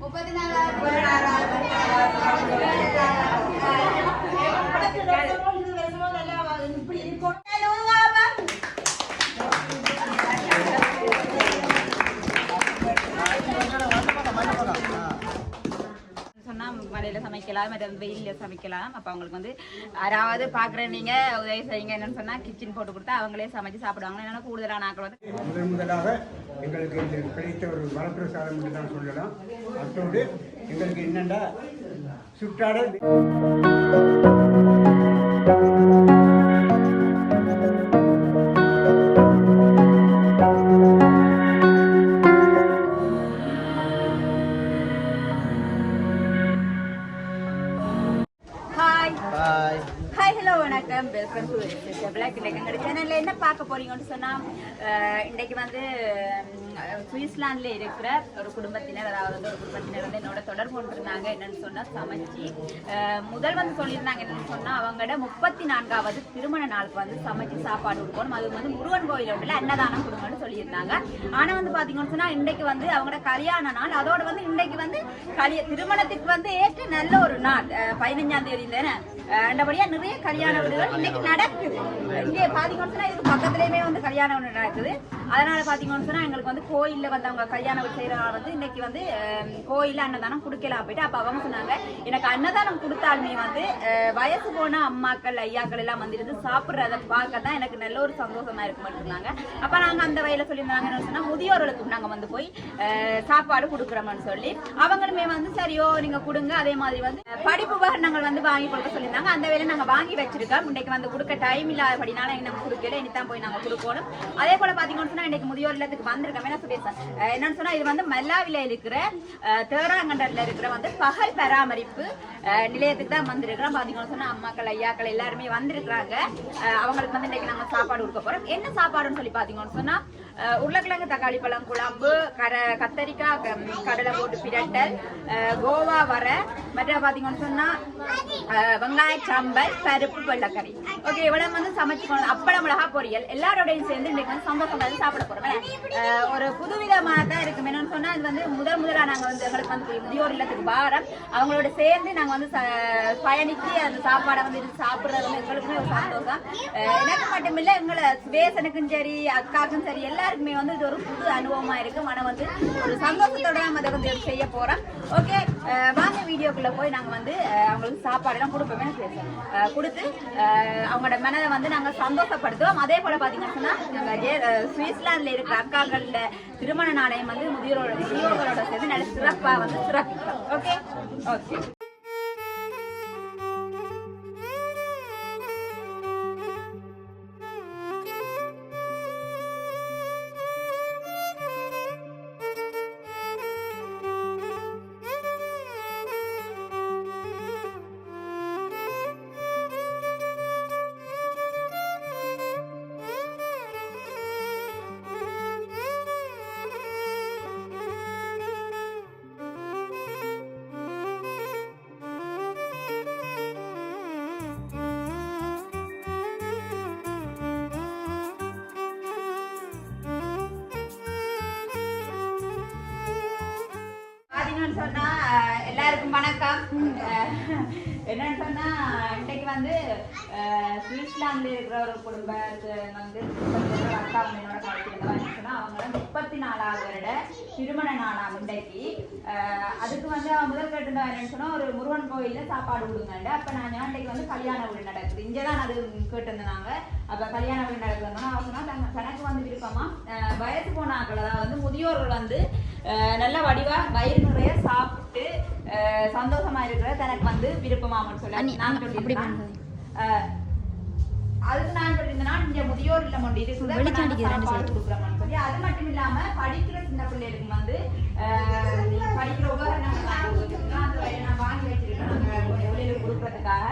முப்பத்தி மழையில சமைக்கலாம் மற்ற வெயிலில் சமைக்கலாம். அப்போ அவங்களுக்கு வந்து யாராவது பாக்குற நீங்கள் உதவி செய்யுங்க. என்னென்னு சொன்னால் கிச்சன் போட்டு கொடுத்தா அவங்களே சமைச்சு சாப்பிடுவாங்க. என்னென்னா கூடுதலான ஆக்கள் வந்து முதன் முதலாக எங்களுக்கு இந்த கிடைத்த ஒரு வரப்பிரசாதம் என்று தான் சொல்லலாம். அத்தோடு எங்களுக்கு என்னென்னா சுற்றாட வணக்கம் வெல்கம் டு பிளாக் இலக்கங்கள் சேனலில் என்ன பார்க்க போறீங்கன்னு சொன்னால் இன்றைக்கு வந்து உம், இருக்கிற ஒரு குடும்பத்தினர் அதாவது வந்து ஒரு குடும்பத்தினர் வந்து என்னோட தொடர்பு கொண்டிருந்தாங்க. என்னன்னு சொன்னால் சமைச்சி முதல் வந்து சொல்லியிருந்தாங்க என்னன்னு சொன்னால் அவங்களோட முப்பத்தி நான்காவது திருமண நாளுக்கு வந்து சமைச்சு சாப்பாடு கொடுக்கணும். அது வந்து முருகன் கோயில் ஒன்றில் அன்னதானம் கொடுங்கன்னு சொல்லியிருந்தாங்க. ஆனால் வந்து பார்த்தீங்கன்னு சொன்னால் இன்றைக்கு வந்து அவங்களோட கல்யாண நாள். அதோட வந்து இன்றைக்கு வந்து கல்ய திருமணத்துக்கு வந்து ஏற்ற நல்ல ஒரு நாள். பதினஞ்சாம் தேதி தானே? அண்டபடியா நிறைய கல்யாண வீடுகள் இன்னைக்கு நடக்குது. இங்கே பாத்தீங்கன்னு சொன்னா இது பக்கத்துலயுமே வந்து கல்யாண வீடு நடக்குது. அதனால பாத்தீங்கன்னு சொன்னா எங்களுக்கு வந்து கோயில்ல வந்து அவங்க கல்யாணம் வீடு வந்து இன்னைக்கு வந்து கோயில்ல அன்னதானம் கொடுக்கலாம் போயிட்டு அப்ப அவங்க சொன்னாங்க எனக்கு அன்னதானம் கொடுத்தாலுமே வந்து வயசு போன அம்மாக்கள் ஐயாக்கள் எல்லாம் வந்து சாப்பிடுறத பார்க்க தான் எனக்கு நல்ல ஒரு சந்தோஷமா இருக்கு சொன்னாங்க. அப்ப நாங்க அந்த வயல சொல்லியிருந்தாங்க சொன்னா முதியோர்களுக்கு நாங்க வந்து போய் சாப்பாடு கொடுக்குறோம்னு சொல்லி அவங்களுமே வந்து சரியோ நீங்க கொடுங்க அதே மாதிரி வந்து படிப்பு உபகரணங்கள் வந்து வாங்கி கொடுக்க சொல்லியிருந்தாங்க. அந்த வேலை நாங்க வாங்கி வச்சிருக்கோம். இன்னைக்கு வந்து கொடுக்க டைம் இல்லாதபடினால எங்க கொடுக்கல. இனித்தான் போய் நாங்க கொடுக்கணும். அதே போல பாத்தீங்கன்னு சொன்னா இன்னைக்கு முதியோர் இல்லத்துக்கு வந்திருக்கோம். என்ன சொல்லியிருக்கேன் என்னன்னு சொன்னா இது வந்து மல்லாவில இருக்கிற அஹ், தேராங்கண்டர்ல இருக்கிற வந்து பகல் பராமரிப்பு நிலையத்துக்கு தான் வந்திருக்கிறோம். பாத்தீங்கன்னு சொன்னா அம்மாக்கள் ஐயாக்கள் எல்லாருமே வந்திருக்கிறாங்க. அவங்களுக்கு வந்து இன்னைக்கு நாங்க சாப்பாடு கொடுக்க போறோம். என்ன சாப்பாடுன்னு சொல்லி பாத்தீங்கன்னு சொன்னா உருளைக்கிழங்கு தக்காளி பழம் குழம்பு கர கத்தரிக்காய் கடலை போட்டு பிரட்டல் கோவா வர மற்ற பார்த்தீங்கன்னு சொன்னால் வெங்காய சாம்பல் பருப்பு வெள்ளக்கறி. ஓகே இவ்வளவு வந்து சமைச்சுக்கணும். அப்பளம் மிளகா பொரியல். எல்லாரோடையும் சேர்ந்து இன்னைக்கு வந்து சந்தோஷமா சாப்பிட போகிறோம் ஒரு புதுவிதமாக தான் இருக்கு என்னன்னு சொன்னா இது வந்து முதல் முதலாக நாங்கள் வந்து எங்களுக்கு வந்து முதியோர் இல்லத்துக்கு வாரம். அவங்களோட சேர்ந்து நாங்கள் வந்து ச- அந்த சாப்பாடை வந்து இது சாப்பிட்றது வந்து எங்களுக்குமே ஒரு சந்தோஷம். எனக்கு மட்டுமில்லை எங்களை சுவேசனுக்கும் சரி அக்காவுக்கும் சரி எல்லாருக்குமே வந்து இது ஒரு புது அனுபவமாக இருக்கும் மனம் வந்து ஒரு சந்தோஷத்தோட நம்ம அதை வந்து செய்ய போகிறோம் ஓகே uh, வாங்க வீடியோக்குள்ள போய் நாங்க வந்து uh, அவங்களுக்கு சாப்பாடு எல்லாம் கொடுப்போம் uh, கொடுத்து அவங்களோட மனதை வந்து நாங்க சந்தோஷப்படுத்துவோம். அதே போல பாத்தீங்கன்னா சொன்னா நாங்க சுவிட்சர்லாந்துல இருக்கிற அக்காக்கள்ல திருமண நாணயம் வந்து முதியோரோட முதியோர்களோட சேர்ந்து நல்ல சிறப்பா வந்து சிறப்பிப்போம். ஓகே ஓகே சுவிட்சர்லாந்துல இருக்கிற ஒரு குடும்பத்தை வந்து அக்கா கழிச்சிருந்தவங்க சொன்னா அவங்க முப்பத்தி நாலாவது வருட திருமண நாளாம் இன்றைக்கு அதுக்கு வந்து அவன் முதல் கேட்டிருந்தா என்னன்னு சொன்னா ஒரு முருகன் கோயில்ல சாப்பாடு கொடுங்கண்டு அப்ப நான் இன்னைக்கு வந்து கல்யாண வீடு நடக்குது இங்கதான் அது கேட்டிருந்தாங்க அப்ப கல்யாண வீடு நடக்குதுன்னா அவங்க சொன்னா தனக்கு வந்து விருப்பமா வயசு போன ஆட்கள் அதாவது வந்து முதியோர்கள் வந்து நல்ல வடிவா வயிறு நிறைய சாப்பிட்டு சந்தோஷமா இருக்கிற தனக்கு வந்து விருப்பமாமன்னு சொல்லி நான். பண்றது. அஹ், அதுக்கு நான் சொல்லியிருந்தேன்னா இங்க முதியோர் இல்லம் ஒன்று இருக்குது. சாப்பாடு கொடுக்குறோம்னு சொல்லி அது மட்டும் இல்லாம படிக்கிற சின்ன பிள்ளைகளுக்கு வந்து படிக்கிற உபகரணங்கள் நான் வாங்கி வச்சிருக்கேன். நாங்க வெளியில கொடுக்கறதுக்காக.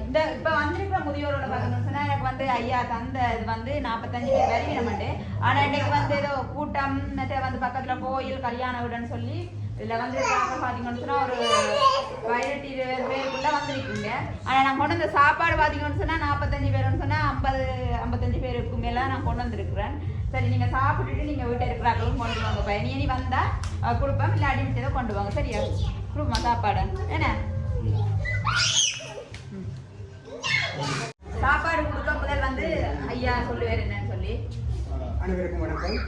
இந்த இப்ப வந்திருக்கிற முதியோரோட பார்த்தோம்னு சொன்னா எனக்கு வந்து ஐயா தந்த இது வந்து நாற்பத்தஞ்சு பேர் வரைவிடமாட்டு ஆனா இன்னைக்கு வந்து ஏதோ கூட்டம் வந்து பக்கத்துல கோயில் கல்யாண வீடுன்னு சொல்லி இதுல வந்து இருக்காங்க பாத்தீங்கன்னு ஒரு பதினெட்டு இருபது பேருக்குள்ளே வந்துருக்கீங்க ஆனா நான் கொண்டு வந்த சாப்பாடு பாத்தீங்கன்னு சொன்னா நாற்பத்தஞ்சு பேருன்னு சொன்னா ஐம்பது ஐம்பத்தஞ்சு பேருக்கு மேல நான் கொண்டு வந்திருக்கிறேன். சரி நீங்க சாப்பிட்டுட்டு நீங்க வீட்டை இருக்கிறாங்களும் கொண்டு வாங்க பையன். இனி வந்தா கொடுப்பேன். இல்லை அடி மிச்சதை கொண்டு வாங்க சரியா? கொடுப்போம் சாப்பாடு? என்ன? சாப்பாடு கொடுக்க முதல் வந்து ஐயா சொல்லுவார் என்னன்னு சொல்லி. அனைவருக்கும் வணக்கம்.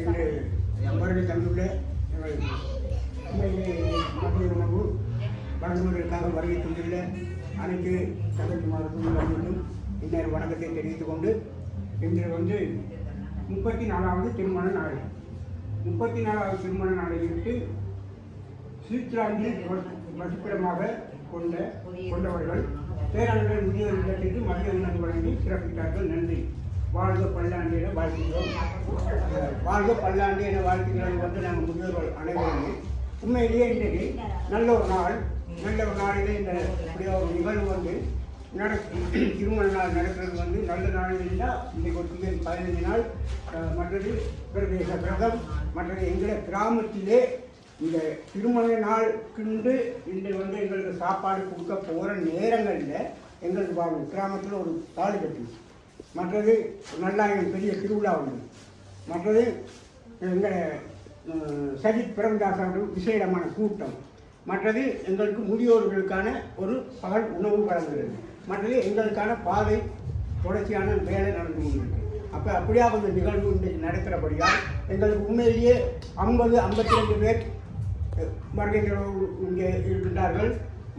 இன்று வருகை எங்கள் உண்மையிலே மதிய உணவு வழங்குவதற்காக வருகை தந்துள்ள அனைத்து தங்கச்சிமாருக்கும் வந்திருக்கும் இன்னொரு வணக்கத்தை தெரிவித்துக் கொண்டு இன்று வந்து முப்பத்தி நாலாவது திருமண நாள். முப்பத்தி நாலாவது திருமண நாளையிட்டு சுவிட்சர்லாந்தில் வசிப்பிடமாக கொண்ட கொண்டவர்கள் பேராளர்கள் முதியோர் இல்லத்திற்கு மதிய உணவு வழங்கி சிறப்பித்தார்கள். நன்றி. வாழ்க பல்லாண்டு என வாழ்த்துகிறோம். வாழ்க பல்லாண்டு என வாழ்த்துகிறோம். வந்து நாங்கள் முதியோர்கள் அனைவருமே. உண்மையிலேயே இன்றைக்கு நல்ல ஒரு நாள். நல்ல நாளிலே இந்த இப்படி ஒரு நிகழ்வு வந்து நடக்கும் திருமண நாள் நடக்கிறது வந்து நல்ல நாள் இருந்தால் இன்றைக்கு ஒரு திங்கள் பதினஞ்சு நாள் மற்றது பிரதேச விரதம் மற்றது எங்களை கிராமத்திலே இந்த திருமண நாளுக்குண்டு இன்று வந்து எங்களுக்கு சாப்பாடு கொடுக்க போகிற நேரங்களில் எங்களுக்கு வாழும் கிராமத்தில் ஒரு தாலி கட்டி. மற்றது நல்லாயிரம் பெரிய திருவிழா உண்டு மற்றது எங்கள் சஜித் பிரமதாசோட விசேடமான கூட்டம். மற்றது எங்களுக்கு முதியோர்களுக்கான ஒரு பகல் உணவு வழங்குகிறது. மற்றது எங்களுக்கான பாதை தொடர்ச்சியான வேலை நடந்து கொண்டிருக்கு. அப்போ அப்படியா அந்த நிகழ்வு இன்றைக்கு நடக்கிறபடியால் எங்களுக்கு உண்மையிலேயே ஐம்பது ஐம்பத்தி ரெண்டு பேர் வருகின்றவர்கள் இங்கே இருக்கின்றார்கள்.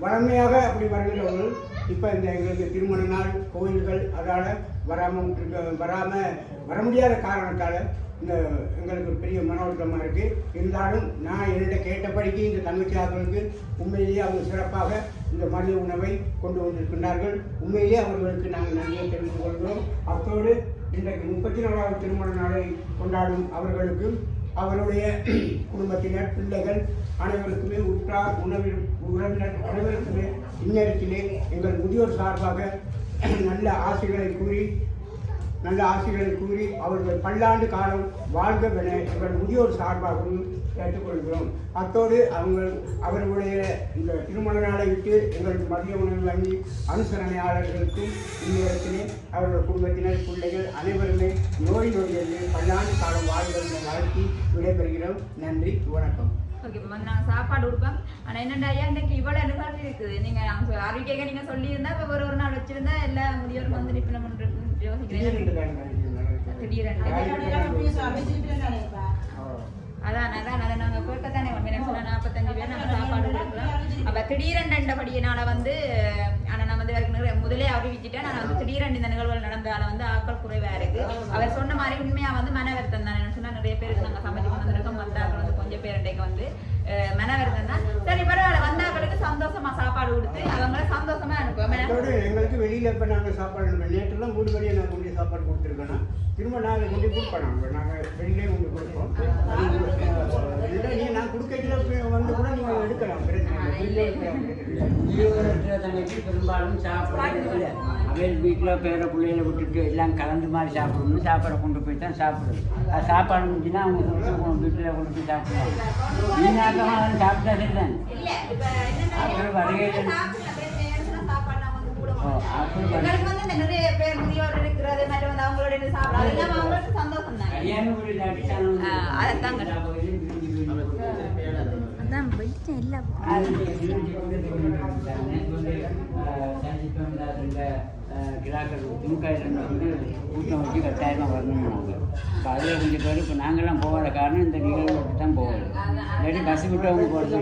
வழமையாக அப்படி வருகிறவர்கள் இப்போ இந்த எங்களுக்கு திருமண நாள் கோயில்கள் அதால் வராமல் இருக்க வராமல் வர முடியாத காரணத்தால் இந்த எங்களுக்கு பெரிய மன அழுத்தமாக இருக்குது இருந்தாலும் நான் என்னிட்ட கேட்டபடிக்கு இந்த தங்கச்சியார்களுக்கு உண்மையிலேயே அவங்க சிறப்பாக இந்த மதிய உணவை கொண்டு வந்திருக்கின்றார்கள். உண்மையிலேயே அவர்களுக்கு நாங்கள் நன்றியை தெரிந்து கொள்கிறோம். அத்தோடு இன்றைக்கு முப்பத்தி நாலாவது திருமண நாளை கொண்டாடும் அவர்களுக்கு அவருடைய குடும்பத்தினர் பிள்ளைகள் அனைவருக்குமே உற்றார் உணவில் உறவினர் அனைவருக்குமே இந்நேரத்திலே எங்கள் முதியோர் சார்பாக நல்ல ஆசைகளை கூறி நல்ல ஆசிரியர்களை கூறி அவர்கள் பல்லாண்டு காலம் வாழ்கவென எங்கள் முதியோர் சார்பாகவும் கேட்டுக்கொள்கிறோம். அத்தோடு அவங்க அவர்களுடைய இந்த திருமண நாளை விட்டு எங்களுக்கு மதிய உணவு வங்கி அனுசரணையாளர்களுக்கும் இந்நேரத்திலே அவர்கள் குடும்பத்தினர் பிள்ளைகள் அனைவருமே நோய் நொடிகளில் பல்லாண்டு காலம் வாழ்வதை வாழ்த்தி விடைபெறுகிறோம். நன்றி வணக்கம். ஓகே நாங்கள் சாப்பாடு கொடுப்போம் ஆனால் என்னடா ஐயா இன்னைக்கு இவ்வளோ நிகழ்வு இருக்குது? நீங்கள் நாங்கள் நீங்கள் சொல்லியிருந்தா இப்போ ஒரு ஒரு நாள் வச்சிருந்தா எல்லா முதியோரும் வந்து நிப்பினம் பண்ணுறதுன்னு அதான் அதான் அதை நாங்கள் கேட்கத்தானே ஒன்று என்ன சொன்னால் நாற்பத்தஞ்சு பேர் நாங்கள் சாப்பாடு கொடுக்குறோம் அப்போ திடீரெண்டபடியினால வந்து ஆனால் நான் வந்து நிறைய முதலே அறிவிச்சிட்டேன் நான் வந்து திடீரெண்டு இந்த நிகழ்வுகள் நடந்ததால வந்து ஆட்கள் குறைவாக இருக்கு. அவர் சொன்ன மாதிரி உண்மையாக வந்து மன வருத்தம் தான். என்ன சொன்னால் நிறைய பேருக்கு நாங்கள் சமைச்சு வந்திருக்கோம். வந்தாக்கள் வந்து கொஞ்சம் பேர் இன்றைக்கு வந்து மன வருத்தம் தான். சரி பரவாயில்ல. வந்தாக்களுக்கு சந்தோஷமா சாப்பாடு கொடுத்து அவங்கள சந்தோஷமா அனுப்புவோம். எங்களுக்கு வெளியில் இப்போ நாங்கள் சாப்பாடு நேற்றுலாம் வீடு வழியை நான் கொண்டு சாப்பாடு கொடுத்துருக்கேன்னா திரும்ப நாங்கள் கொண்டு கொடுப்போம். நாங்கள் நாங்கள் வெளியிலே கொண்டு கொடுப்போம். அது உங்களுக்கு, அஹ், இல்லை நீ நான் கொடுக்கறதுல வந்து கூட நீங்கள் எடுக்கலாம். பிரச்சனை தங்கச்சி பெரும்பாலும் சாப்பிடுறது அவள் வீட்டில் பேர பிள்ளைகளை விட்டுட்டு எல்லாம் கலந்து மாதிரி சாப்பிடணும்னு சாப்பாடை கொண்டு போய் தான் சாப்பிடுறது அது சாப்பாடு முடிஞ்சுன்னா அவங்க கொண்டு வீட்டில் கொண்டு போய் சாப்பிடுவாங்க வீணாக்கமாக சாப்பிட்டா சரிதான் அப்புறம் வருகைகள் சாப்பிடுற பேர் நேரத்துல சாப்பாடு நாங்க வந்து கூட ஓ, மாட்டோம். அப்புறம் வருகை- எங்களுக்கு வந்து இந்த நிறைய பேர் முதியோர் இருக்கிறது மற்றும் வந்து அவங்களோட சந்தோஷம் தான் கல்யாண இல்லை கிராக்கள் துணுக்காயிலிருந்து வந்து கூட்டம் வச்சு கட்டாயமாக வரணும்னாங்க இப்போ அதில் கொஞ்சம் பேர் இப்போ நாங்கள்லாம் போகாத காரணம் இந்த நிகழ்வு விட்டு தான் போகல இல்லாட்டி பஸ் விட்டு அவங்க போகிறது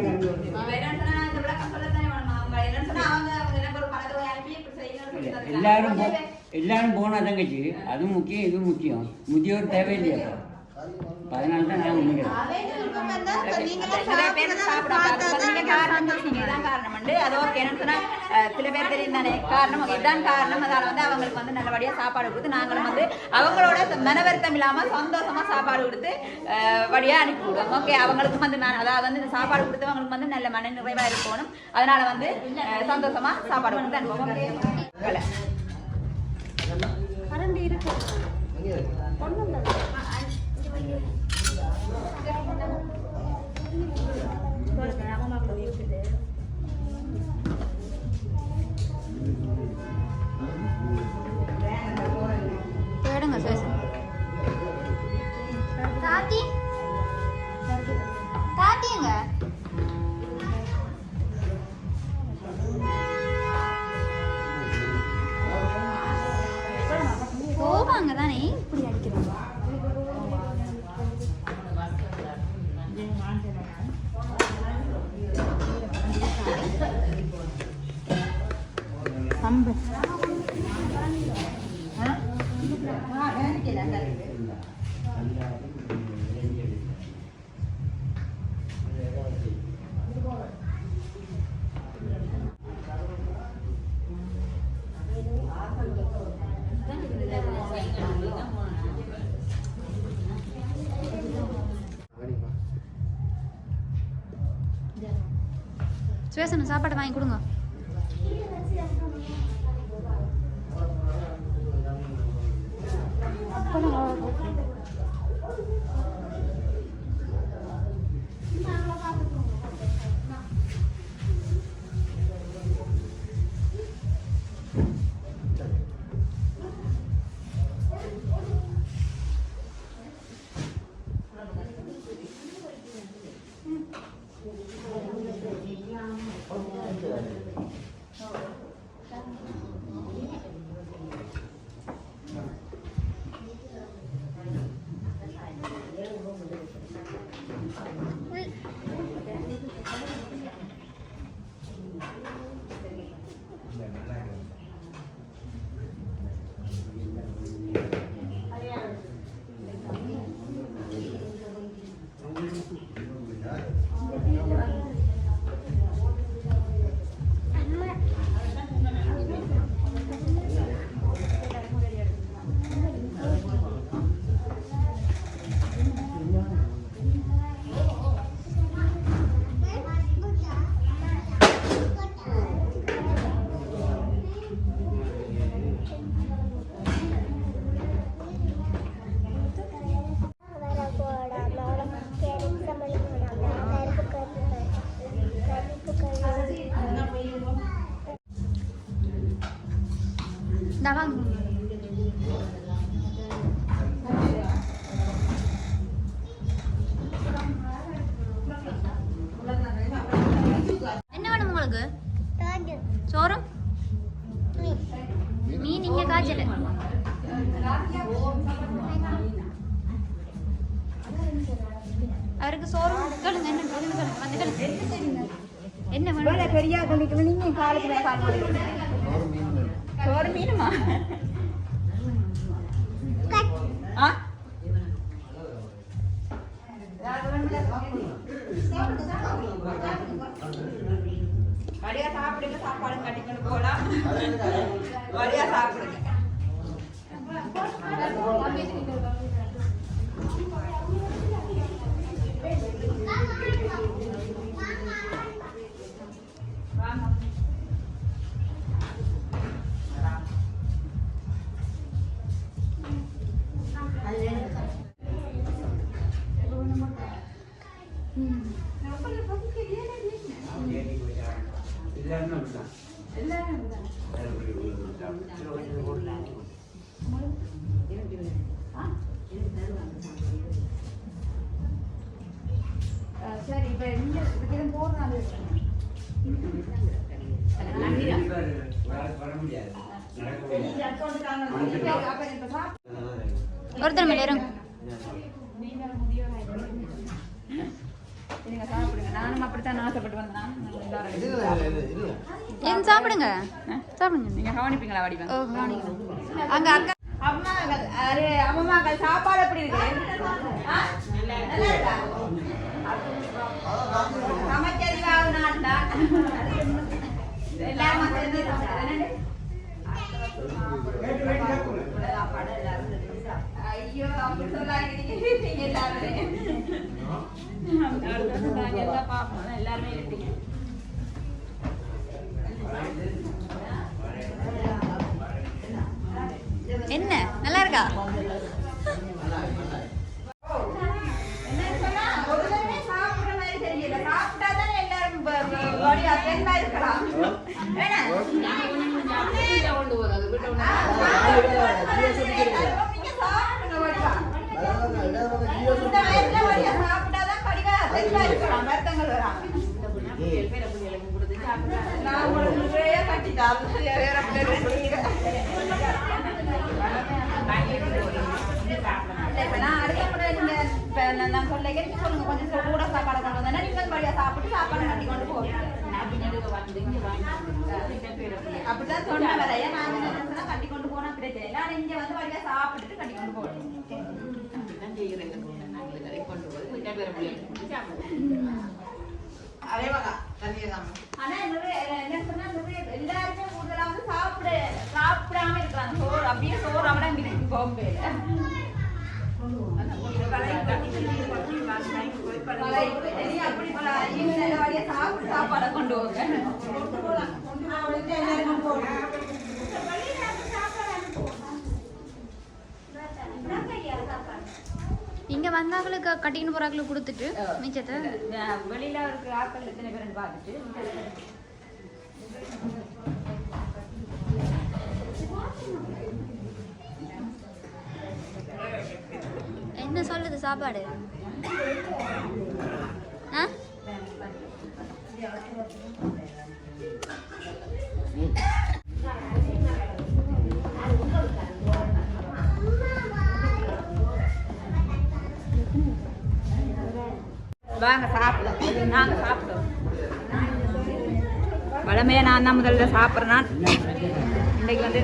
எல்லாரும் எல்லாரும் போனா தங்கச்சி அதுவும் முக்கியம் இதுவும் முக்கியம் முதியோர் தேவையில்லையா அதனால தான் நான் நினைக்கிறேன் சில பேர் தெரியும் தானே காரணம் இதான் காரணம் அதால வந்து அவங்களுக்கு வந்து நல்லபடியா சாப்பாடு கொடுத்து நாங்களும் வந்து அவங்களோட மன வருத்தம் இல்லாம சந்தோஷமா சாப்பாடு கொடுத்து அஹ், வழியா அனுப்பி விடுவோம். ஓகே அவங்களுக்கு வந்து நான் அதாவது வந்து இந்த சாப்பாடு கொடுத்தவங்களுக்கு வந்து நல்ல மன நிறைவா இருக்கணும். அதனால வந்து அஹ், சந்தோஷமா சாப்பாடு கொடுத்து அனுப்புவோம் வேலை. சம்பல் சுவேசன் சாப்பாடு வாங்கி கொடுங்க. என்ன என்ன பெரியா கண்டிக்கணும் நீங்க காலத்துல சாப்பிடுங்க சோறு மீனுமா சரி இப்ப இந்த இதுக்கு எதுவும் போடுறாங்க ஒருத்தர் மேல இருங்க நீங்க சாப்பிடுங்க. நானும் அப்படித்தான் ஆசைப்பட்டு வந்தேன். நானும் ஏன் சாப்பிடுங்க. சாப்பிடுங்க. நீங்க கவனிப்பீங்களா வடிவம்? ஓ கவனிக்கிறேன். அங்க அக்கா. அரே அம்மாக்கள் சாப்பாடு எப்படி இருக்கு? நல்லா எல்லாரும் சேர்ந்து ஐயோ அப்படி நல்லா சாப்பாடு கட்டி கொண்டு அப்படிதான் சொன்ன நான் என்ன கட்டி கொண்டு போனா பிரச்சனை இல்லை இங்க வந்து வழியா சாப்பிட்டுட்டு கட்டி கொண்டு போகணும் ஆனா நிறைய என்ன சொன்னா நிறைய எல்லாருமே வந்து சாப்பிட சாப்பிடாம இருக்கிறாங்க. சோறு அப்படியே சோறு அவட இருக்கு பாம்பேல. சாப்பாடை கொண்டு போங்க இங்க வந்தாங்களுக்கு கட்டின்னு போறாங்களுக்கு கொடுத்துட்டு மிச்சத்தை வெளியில இருக்கிற ஆட்கள் எத்தனை பேர் பார்த்துட்டு? சாப்பாடு? ஆ? வாங்க சாப்பிடலாம் நாங்கள் சாப்பிட்டோம் வளமையா நான் தான் முதல்ல சாப்பிட்றேன். இன்னைக்கு வந்து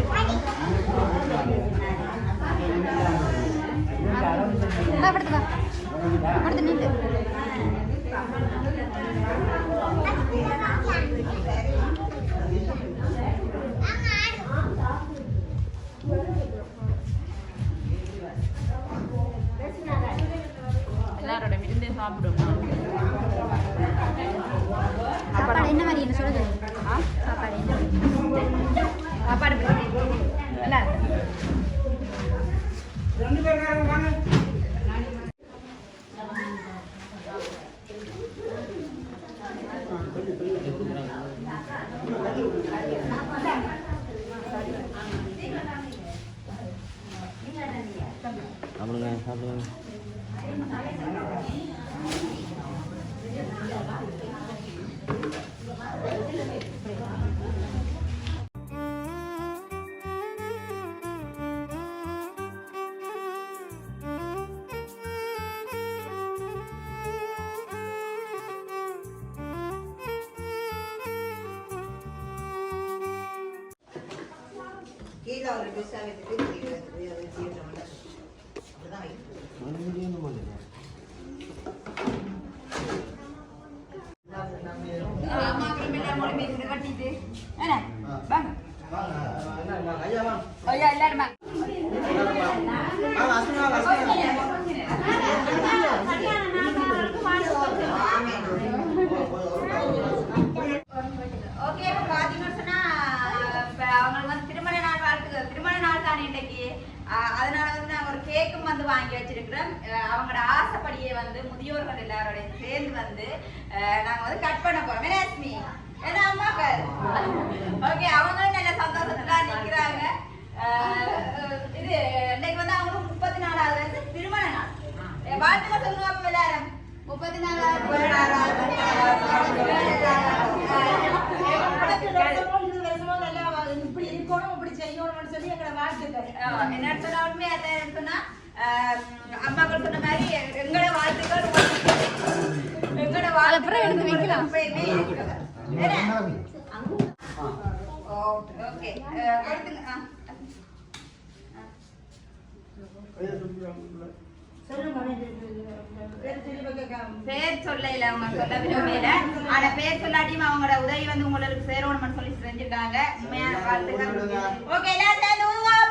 അവിടെ നിന്ന് അവിടെ തന്നെ கீழே ஒரு டிஷ் வைத்துட்டு அப்படிதான் ஆமா, என்ன சொன்னா உண்மையா அதான் சொன்னா அம்மாக்கள் சொன்ன மாதிரி எங்களோட வாழ்த்துக்கள். எங்களோட வாழ்த்துக்கள் எடுத்து வைக்கலாம். ஓகே. பேர் சொல்லல அவங்க சொல்ல விரும்பல ஆனா பேர் சொல்லாட்டியும் அவங்களோட உதவி வந்து உங்களுக்கு சேரணும்னு சொல்லி செஞ்சிருக்காங்க உண்மையான வாழ்த்துக்கள் ஓகே எல்லாரும்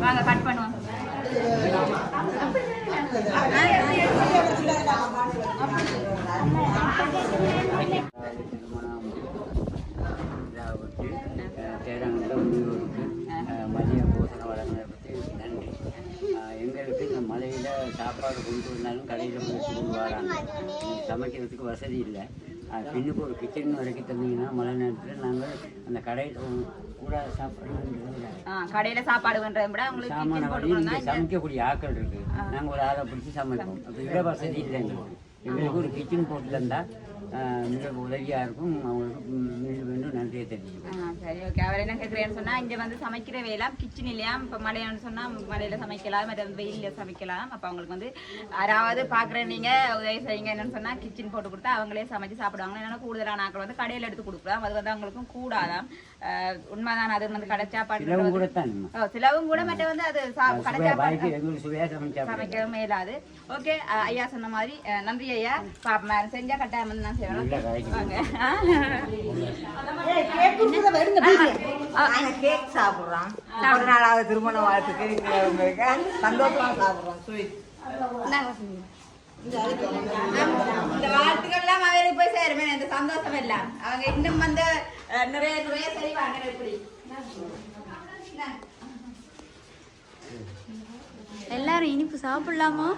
வாங்க கட் பண்ணுவோம். தேராங்கிற முனிவருக்கு அஹ், மதிய போசனை வழங்கினதை பற்றி நன்றி அஹ், எங்களுக்கு இந்த மலையில் சாப்பாடு கொண்டு வந்தாலும் கடையில் போய் கொண்டு வராங்க சமைக்கிறதுக்கு வசதி இல்லை. பின்னுக்கு ஒரு கிச்சன் வரைக்கும் தந்தீங்கன்னா மழை நேரத்தில் நாங்கள் அந்த கடையில் கூட சாப்பிட்றது ஆ, கடையில சாப்பாடு பண்றதை விட உங்களுக்கு சாமான சமைக்கக்கூடிய ஆட்கள் இருக்கு. நாங்கள் ஒரு ஆளை பிடிச்சி சமைப்போம். அப்போ இட வசதி இல்லை எங்களுக்கு எங்களுக்கு ஒரு கிச்சன் போட்டு தந்தால் மிக உதவியாக இருக்கும். அவங்களுக்கு மீண்டும் மீண்டும் நன்றியை தெரிவிக்கும் ஆ, சரி ஓகே அவர் என்ன கேட்குறேன்னு சொன்னா இங்க வந்து சமைக்கிற வேலை கிச்சன் இல்லையா இப்போ மழையான்னு சொன்னா மழையில சமைக்கலாம் மற்ற வெயில்ல சமைக்கலாம். அப்போ அவங்களுக்கு வந்து யாராவது பார்க்குற நீங்க உதவி செய்யுங்க என்னன்னு சொன்னா கிச்சன் போட்டு கொடுத்தா அவங்களே சமைச்சு சாப்பிடுவாங்க. என்னன்னா கூடுதலான ஆட்கள் வந்து கடையில எடுத்து கொடுக்கலாம். அது வந்து அவங்களுக்கும் கூடாதாம். அஹ், உண்மைதான். அது வந்து கடை சாப்பாடு கூட சிலவும் கூட மற்ற வந்து அது கடை சாப்பாடு பாய்க்கு எங்களுக்கு சுவையாக சமைச்சா சமைக்க மேலாது ஓகே ஐயா சொன்ன மாதிரி நன்றி ஐயா. பாப்பா செஞ்சா கட்டாயம் வந்து நான் செய்வேன். வாங்க. கேக் சாப்பிடுறோம். ஒரு நாளாவது திருமண வாழ்த்துக்கு சந்தோஷமா சாப்பிடுறோம். ஸ்வீட் இந்த வாழ்த்துக்கள் எல்லாம் அவருக்கு போய் சேருமே இந்த சந்தோஷம் எல்லாம் அவங்க இன்னும் வந்து நிறைய நிறைய செய்வாங்க எப்படி? எல்லாரும் இனிப்பு சாப்பிடலாமா?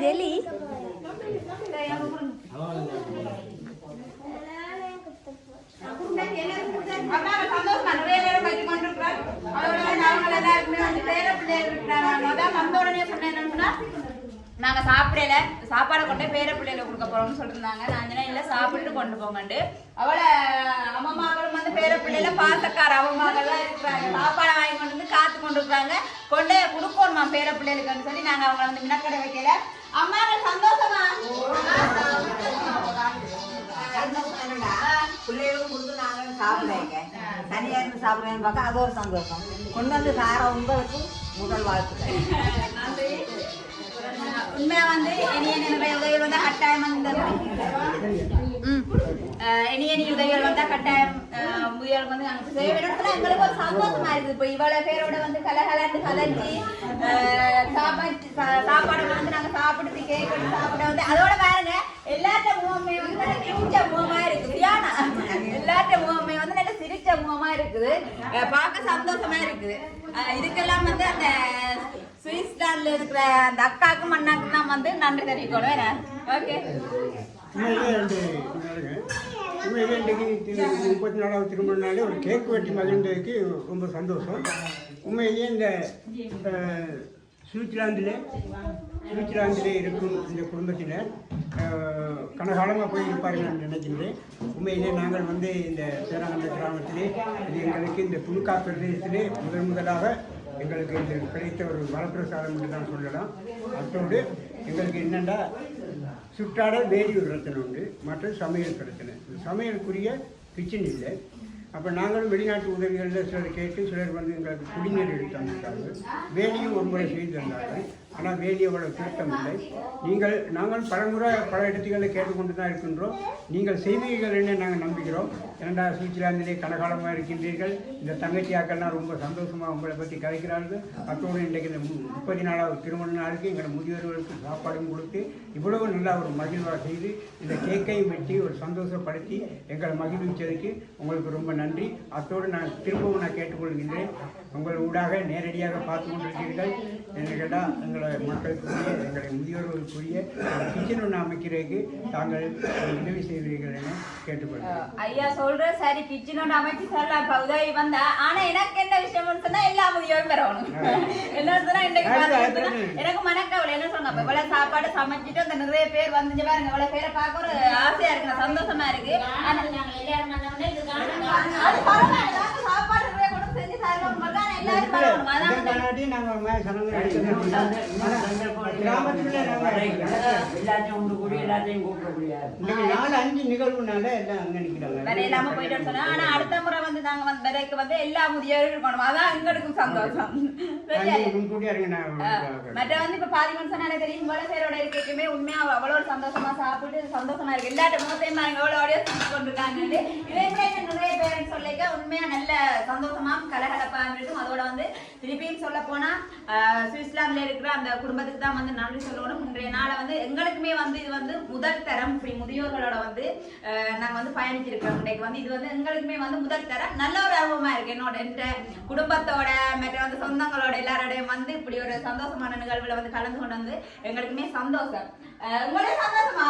ஜெலி. சந்தோஷமா நிறைய பேர் பற்றி அதோட எல்லாருக்குமே வந்து பேர பிள்ளைகள் இருக்கிறாங்க அதான் வந்த உடனே சொன்னேன் நாங்க சாப்பிடல. சாப்பாடு கொண்டு பேர பிள்ளைகளை கொடுக்க போறோம்னு சொல்லிருந்தாங்க. நான் இல்ல சாப்பிட்டுட்டு கொண்டு போங்கண்டு அவளை அம்மாக்களும் வந்து பேர பிள்ளைல பாசக்கார அம்மாக்கள்லாம் இருக்கிறாங்க. சாப்பாடை வாங்கி கொண்டு வந்து காத்து கொண்டு இருக்கிறாங்க கொண்டே கொடுக்கணுமா பேர பிள்ளைகளுக்குன்னு சொல்லி நாங்க அவங்கள வந்து மினக்கடை வைக்கல. அம்மாக்கள் சந்தோஷமா? பிள்ளைகளுக்கும் கொடுத்து நாங்களும் சாப்பிடுறேங்க தனியா இருந்து சாப்பிடுறேன்னு பார்க்க அது ஒரு சந்தோஷம். கொண்டு வந்து சார உங்களுக்கு முதல் வாழ்த்துக்கள். நன்றி. உண்மையாக வந்து இனிய நிறைய உதவிகள் வந்தா கட்டாயம் வந்து அஹ் இனிய நீ உதவிகள் வந்தா கட்டாயம் அஹ் வந்து நாங்க செய்ய வேண்டும். எங்களுக்கு ஒரு சந்தோஷமா இருக்குது. இப்போ இவ்வளோ பேரோட வந்து கலகலன்னு கலஞ்சி அஹ் சாப்பாடு சா- சாப்பாடு வந்து நாங்கள் சாப்பிட்டு கேக் சாப்பிட வந்து அதோட பாருங்க எல்லாத்த முகமே வந்து நல்ல சிரிச்ச முகமா இருக்குது சரியானா எல்லாத்த முகமே வந்து நல்ல முகமா இருக்குது. பார்க்க சந்தோஷமா இருக்குது. இதுக்கெல்லாம் வந்து அந்த சுவிஸ்லாண்ட்ல இருக்கிற அந்த அக்காக்கும் அண்ணாக்கும் தான் வந்து நன்றி தெரிவிக்கணும். ஓகே உண்மையிலே இன்றைக்கு முப்பத்தி நாலாவது திருமண நாளே ஒரு கேக் வெட்டி மகிழ்ந்ததுக்கு ரொம்ப சந்தோஷம். உண்மையிலேயே இந்த சுவிட்சர்லாந்தில் சுவிட்சர்லாந்தில் இருக்கும் இந்த குடும்பத்தில் கனகாலமாக போய் இருப்பார்கள் நான் நினைக்கின்றேன். உண்மையிலே நாங்கள் வந்து இந்த பேரானந்த கிராமத்திலே இது எங்களுக்கு இந்த புழுக்கா பிரதேசத்திலே முதன் முதலாக எங்களுக்கு இந்த கிடைத்த ஒரு வரப்பிரசாதம் என்று தான் சொல்லலாம். அத்தோடு எங்களுக்கு என்னென்னா சுற்றாட வேதி ஒரு ரத்தனை உண்டு மற்றும் சமையல் பிரச்சனை. சமையலுக்குரிய கிச்சன் இல்லை. அப்போ நாங்களும் வெளிநாட்டு உதவிகளில் சிலர் கேட்டு சிலர் வந்து எங்களுக்கு குடிநீர் எடுத்து தந்திருக்காங்க. வேலையும் ஒரு முறை செய்து தந்தார்கள். ஆனால் வேலி அவ்வளோ திருத்தம் இல்லை நீங்கள் நாங்கள் பலமுறை பல இடத்துகளில் கேட்டுக்கொண்டு தான் இருக்கின்றோம். நீங்கள் செய்வீர்கள் என்று நாங்கள் நம்புகிறோம். இரண்டா சுவிட்சர்லாந்திலே கனகாலமாக இருக்கின்றீர்கள். இந்த தங்கச்சியாக்கள்லாம் ரொம்ப சந்தோஷமாக உங்களை பற்றி கதைக்கிறார்கள். அத்தோடு இன்றைக்கு இந்த முப்பத்தி நாலாவது திருமண நாளுக்கு எங்கள் முதியோர்களுக்கு சாப்பாடும் கொடுத்து இவ்வளவு நல்லா ஒரு மகிழ்வாக செய்து இந்த கேக்கையும் வெட்டி ஒரு சந்தோஷப்படுத்தி எங்களை மகிழ்விச்சதுக்கு உங்களுக்கு ரொம்ப நன்றி. அத்தோடு நான் திரும்பவும் நான் கேட்டுக்கொள்கின்றேன். உங்கள் ஊடாக நேரடியாக பார்த்து கொண்டிருக்கிறீர்கள் என்ன கேட்டால் எங்களை மக்களுக்குரிய எங்களை முதியோர்களுக்குரிய கிச்சன் ஒன்று அமைக்கிறதுக்கு தாங்கள் உதவி செய்வீர்கள் என கேட்டுக்கொள்கிறேன். ஐயா சொல்ற சரி கிச்சனோட அமைச்சு சொல்லலாம் இப்ப உதவி வந்தா ஆனா எனக்கு என்ன விஷயம்னு சொன்னா எல்லா முதியோரும் வரணும் என்ன சொன்னா எனக்கு மனக்கவலை. என்ன சொல்லுங்க? இப்ப இவ்வளவு சாப்பாடு சமைச்சிட்டு அந்த நிறைய பேர் வந்து பாருங்க. இவ்வளவு பேரை பார்க்க ஒரு ஆசையா இருக்கு. நான் சந்தோஷமா இருக்கு. ஆனா நாங்க சாப்பாடு நிறைய கொண்டு வந்து செஞ்சு தருவோம் அடுத்த முறை வந்து நாங்க வந்து விலைக்கு வந்து எல்லா முதியோரும் இருக்கணும். அதான் எங்களுக்கும் சந்தோஷம். மற்ற வந்து இப்ப சொன்னா எனக்கு தெரியும். போல பேரோட இருக்கக்குமே உண்மையா அவ்வளவு சந்தோஷமா சாப்பிட்டு சந்தோஷமா இருக்கு. எல்லா முகத்தையும் பாருங்க எவ்வளவு அப்படியே கொண்டிருக்காங்க. இதே நிறைய சொல்லிக்க உண்மையா நல்ல சந்தோஷமா கலகலப்பா இருக்கும் அதோட வந்து திருப்பியும் சொல்ல போனா சுவிட்சர்லாந்துல இருக்கிற அந்த குடும்பத்துக்கு தான் வந்து நன்றி சொல்லணும். இன்றைய நாளை வந்து எங்களுக்குமே வந்து இது வந்து முதல் தரம். இப்படி முதியோர்களோட வந்து அஹ், நாங்க வந்து பயணிச்சிருக்கிறோம். இன்றைக்கு வந்து இது வந்து எங்களுக்குமே வந்து முதல் தரம். நல்ல ஒரு அனுபவமா இருக்கு. என்னோட குடும்பத்தோட மற்ற வந்து சொந்தங்களோட எல்லாரோடையும் வந்து இப்படி ஒரு சந்தோஷமான நிகழ்வுல வந்து கலந்து கொண்டு வந்து எங்களுக்குமே சந்தோஷம். அஹ், உங்களுக்கு சந்தோஷமா?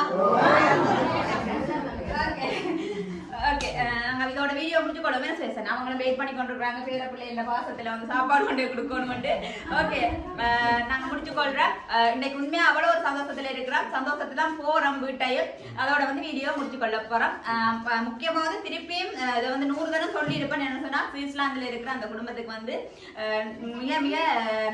ஓகே நாங்கள் இதோட வீடியோ முடிச்சு கொள்ள சேசன் அவங்களும் வெயிட் பண்ணி கொண்டிருக்காங்க பேர பிள்ளை இந்த பாசத்துல வந்து சாப்பாடு கொண்டு கொடுக்கணும்ட்டு ஓகே நாங்கள் முடிச்சு கொள்றோம் இன்னைக்கு உண்மையா அவ்வளோ ஒரு சந்தோஷத்துல இருக்கிறோம் சந்தோஷத்துல போறோம் வீட்டையும். அதோட வந்து வீடியோ முடிச்சு கொள்ள போறோம் அஹ், வந்து திருப்பியும் இதை வந்து நூறு தரம் சொல்லி இருப்பேன் என்ன சொன்னா சுவிட்சர்லாந்துல இருக்கிற அந்த குடும்பத்துக்கு வந்து மிக மிக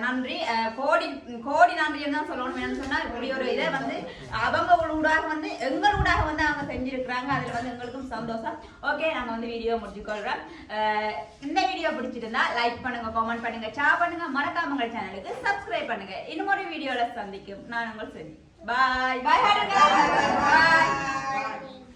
நன்றி. கோடி கோடி நன்றி தான் சொல்லணும் என்னன்னு சொன்னா இப்படி ஒரு இதை வந்து அவங்க ஊடாக வந்து எங்களூடாக வந்து அவங்க செஞ்சிருக்கிறாங்க. அதுல வந்து எங்களுக்கும் சந்தோஷம். ஓகே நாங்க வந்து வீடியோ முடிச்சுக்கொள்கிறோம் இந்த வீடியோ பிடிச்சிருந்தா லைக் பண்ணுங்க கமெண்ட் பண்ணுங்க ஷேர் பண்ணுங்க. மறக்காம சேனலுக்கு சப்ஸ்கிரைப் பண்ணுங்க. இன்னும் ஒரு வீடியோல சந்திக்கும். நான் உங்கள் சொல்லி பாய் பாய் பாய்